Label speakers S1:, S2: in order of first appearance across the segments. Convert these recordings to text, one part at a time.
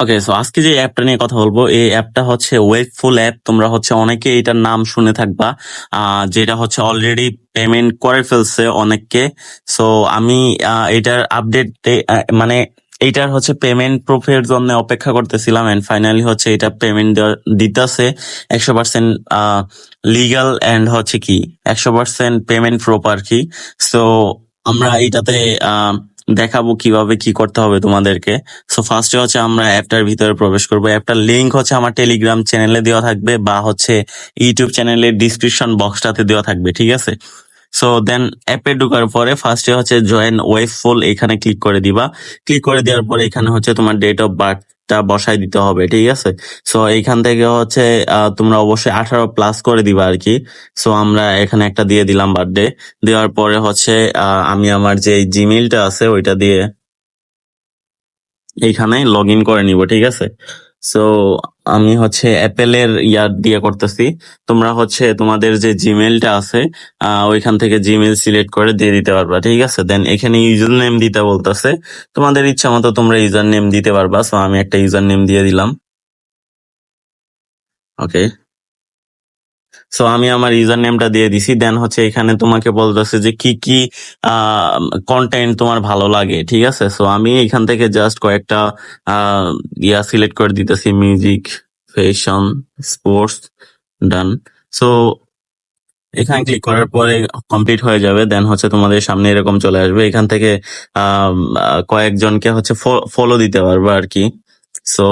S1: Okay so আজকে যে অ্যাপটা নিয়ে কথা বলব এই অ্যাপটা হচ্ছে ওয়েবফুল অ্যাপ তোমরা হচ্ছে অনেকে এটার নাম শুনে থাকবা যেটা হচ্ছে অলরেডি পেমেন্ট করে ফেলছে অনেককে। সো আমি এটার আপডেট মানে এইটার হচ্ছে পেমেন্ট প্রুফের জন্য অপেক্ষা করতেছিলাম এন্ড ফাইনালি হচ্ছে এটা পেমেন্ট দিতেছে। একশো পার্সেন্ট লিগাল এন্ড হচ্ছে কি একশো পার্সেন্ট পেমেন্ট প্রুফ আর কি। সো আমরা এটাতে আহ, দেখাবো কীভাবে কি করতে হবে তোমাদেরকে। সো ফার্স্টে হচ্ছে আমরা অ্যাপটার ভিতরে প্রবেশ করব। অ্যাপটার লিঙ্ক হচ্ছে আমার টেলিগ্রাম চ্যানেলে দেওয়া থাকবে বা হচ্ছে ইউটিউব চ্যানেলের ডিসক্রিপশন বক্সটাতে দেওয়া থাকবে, ঠিক আছে? সো দেন অ্যাপে ঢোকার পরে ফার্স্টে হচ্ছে জয়েন ওয়েব ফুল এখানে ক্লিক করে দিবা। ক্লিক করে দেওয়ার পরে এখানে হচ্ছে তোমার ডেট অফ বার্থটা বসাই দিতে হবে, ঠিক আছে? সো এইখান থেকে হচ্ছে তোমরা অবশ্যই আঠারো প্লাস করে দিবা আর কি। সো আমরা এখানে একটা দিয়ে দিলাম বার্থডে দেওয়ার পরে হচ্ছে আমি আমার যে জিমেইলটা আছে, ওইটা দিয়ে এইখানে লগ ইন করে নিব, ঠিক আছে? সো আমি হচ্ছে অ্যাপেলের ইয়ার দিয়ে করতেছি। তোমরা হচ্ছে তোমাদের যে জিমেলটা আছে ওইখান থেকে জিমেল সিলেক্ট করে দিয়ে দিতে পারবা, ঠিক আছে? দেন এখানে ইউজার নেম দিতে বলতেছে। তোমাদের ইচ্ছা মতো তোমরা ইউজার নেম দিতে পারবা। সো আমি একটা ইউজার নেম দিয়ে দিলাম। ওকে সো আমি আমার ইউজার নেমটা দিয়ে দিছি। দেন হচ্ছে এখানে তোমাকে বলতেছে যে কি কি কন্টেন্ট তোমার ভালো লাগে, ঠিক আছে? সো আমি এখান থেকে জাস্ট কয়েকটা ইয়া সিলেক্ট করে দিতেছি। Music fashion sports done so এখানে ক্লিক করার পরে কমপ্লিট হয়ে যাবে। দেন হচ্ছে তোমাদের সামনে এরকম চলে আসবে। এখান থেকে কয়েকজনকে হচ্ছে ফলো দিতে পারবে আর কি। সো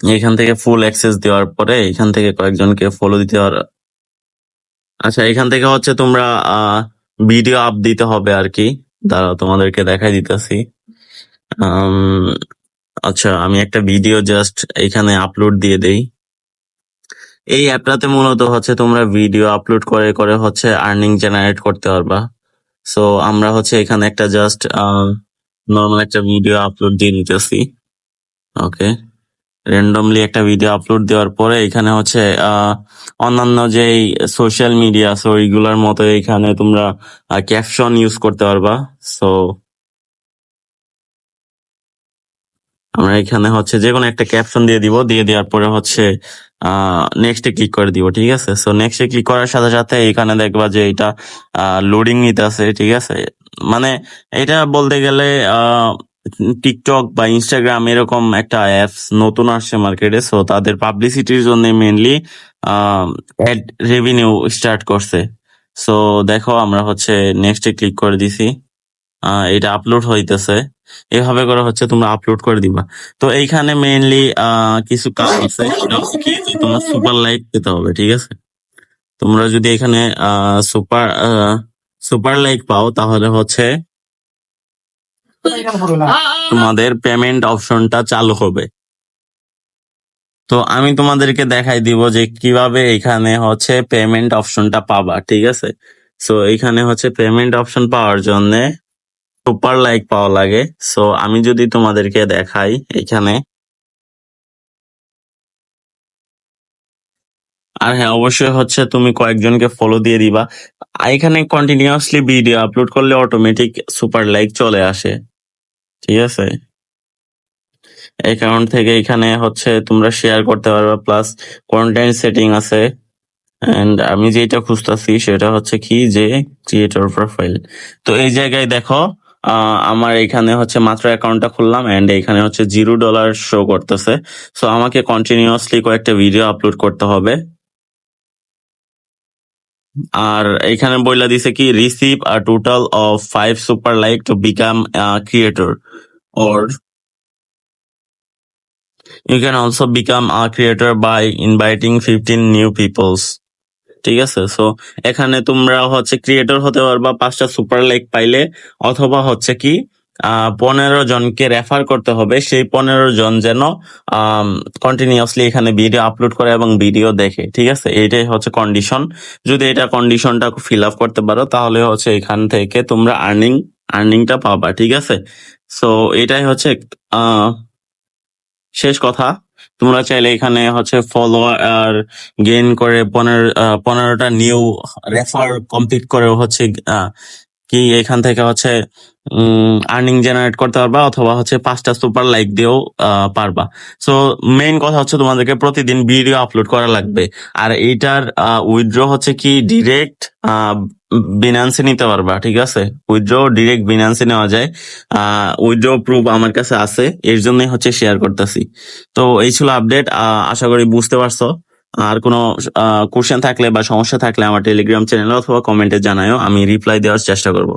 S1: এখান থেকে ফুল অ্যাক্সেস দেওয়ার পরে এখান থেকে কয়েকজনকে ফলো দিতে আচ্ছা এখান থেকে হচ্ছে তোমরা ভিডিও আপ দিতে হবে আর কি। দাঁড়াও, তোমাদেরকে দেখাই দিতেছি। আচ্ছা আমি একটা ভিডিও জাস্ট এখানে আপলোড দিয়ে দেই। এই অ্যাপটাতে মূলত হচ্ছে তোমরা ভিডিও আপলোড করে করে হচ্ছে আর্নিং জেনারেট করতে পারবা। সো আমরা হচ্ছে এখানে একটা জাস্ট নর্মাল একটা ভিডিও আপলোড দিয়ে দিতেছি। ওকে র্যান্ডমলি একটা ভিডিও আপলোড দেওয়ার পরে এখানে হচ্ছে অন্যান্য যে সোশ্যাল মিডিয়া আছে ওইগুলোর মতো এখানে তোমরা ক্যাপশন ইউজ করতে পারবা। সো আমরা এখানে হচ্ছে যে কোনো একটা ক্যাপশন দিয়ে দিব, দিয়ে দেওয়ার পরে হচ্ছে নেক্সটে ক্লিক করে দিব, ঠিক আছে? সো নেক্সটে ক্লিক করার সাথে সাথে এখানে দেখবা যে এটা লোডিং নিতে আছে, ঠিক আছে? মানে এটা বলতে গেলে টিকটক বা ইনস্টাগ্রাম এরকম একটা অ্যাপস নতুন আসছে মার্কেটে সো তাদের পাবলিসিটির জন্য মেনলি অ্যাড রেভিনিউ স্টার্ট করছে। সো দেখো আমরা হচ্ছে নেক্সটে ক্লিক করে দিছি। এটা আপলোড হইতেছে। এভাবে করে হচ্ছে তোমরা আপলোড করে দিবা। তো এইখানে মেইনলি কিছু কাজ আছে। তোমার সুপার লাইক পেতে হবে, ঠিক আছে? তোমরা যদি এখানে সুপার সুপার লাইক পাও তাহলে হচ্ছে তোমাদের পেমেন্ট অপশনটা চালু হবে। তো আমি তোমাদেরকে দেখাই দিব যে কীভাবে এখানে হচ্ছে পেমেন্ট অপশনটা পাবা, ঠিক আছে? সো এখানে হচ্ছে পেমেন্ট অপশন পাওয়ার জন্য সুপার লাইক পাওয়া লাগে। সো আমি যদি তোমাদেরকে দেখাই এখানে। আর হ্যাঁ অবশ্যই হচ্ছে তুমি কয়েকজনকে ফলো দিয়ে দিবা। এখানে কন্টিনিউয়াসলি ভিডিও আপলোড করলে অটোমেটিক সুপার লাইক চলে আসে। ঠিক আছে? অ্যাকাউন্ট থেকে এখানে হচ্ছে তোমরা শেয়ার করতে পারবে প্লাস কন্টেন্ট সেটিং আছে। এন্ড আমি যেটা খুঁজতেছি সেটা হচ্ছে কি যে ক্রিয়েটর প্রোফাইল তো এই জায়গায় দেখো আমার এখানে হচ্ছে মাত্র অ্যাকাউন্টটা খুললাম এন্ড এখানে হচ্ছে জিরো ডলার শো করতেছে। সো আমাকে কন্টিনিউয়াসলি কয়েকটা ভিডিও আপলোড করতে হবে। আর এখানে বইলা দিছে কি receive a total of five super like to become creator or you can also become a creator by inviting 15 new peoples. ঠিক আছে? সো এখানে তোমরা হচ্ছে ক্রিয়েটর হতে পারবা পাঁচটা সুপার লাইক পাইলে, অথবা হচ্ছে কি পনেরো জনকে রেফার করতে হবে। সেই পনেরো জন যেন কন্টিনিউয়াসলি এখানে ভিডিও আপলোড করে এবং ভিডিও দেখে, ঠিক আছে? এইটাই হচ্ছে কন্ডিশন যদি এটা কন্ডিশনটা ফিল আপ করতে পারো, তাহলে হচ্ছে এখান থেকে তোমরা আর্নিং আর্নিংটা পাবা, ঠিক আছে? সো এটাই হচ্ছে শেষ কথা। তোমরা চাইলে এখানে হচ্ছে ফলোয়ার গেইন করে পনেরো পনেরোটা নিউ রেফার কমপ্লিট করে হচ্ছে কি এখান থেকে হচ্ছে আর্নিং জেনারেট করতে পারবা অথবা হচ্ছে পাঁচটা সুপার লাইক দিয়েও পারবা। সো মেইন কথা হচ্ছে তোমাদেরকে প্রতিদিন ভিডিও আপলোড করা লাগবে। আর এইটার উইথড্র হচ্ছে কি ডিরেক্ট বিনান্সে নিতে পারবা, ঠিক আছে? উইথড্র ডিরেক্ট বিনান্সে নেওয়া যায়। উইথড্র প্রুফ আমার কাছে আছে, এর জন্যই হচ্ছে শেয়ার করতেছি। তো এই ছিল আপডেট আশা করি বুঝতে পারছ। আর কোনো কোশ্চেন থাকলে বা সমস্যা থাকলে আমার টেলিগ্রাম চ্যানেল অথবা কমেন্টে জানায়ও, আমি রিপ্লাই দেওয়ার চেষ্টা করব।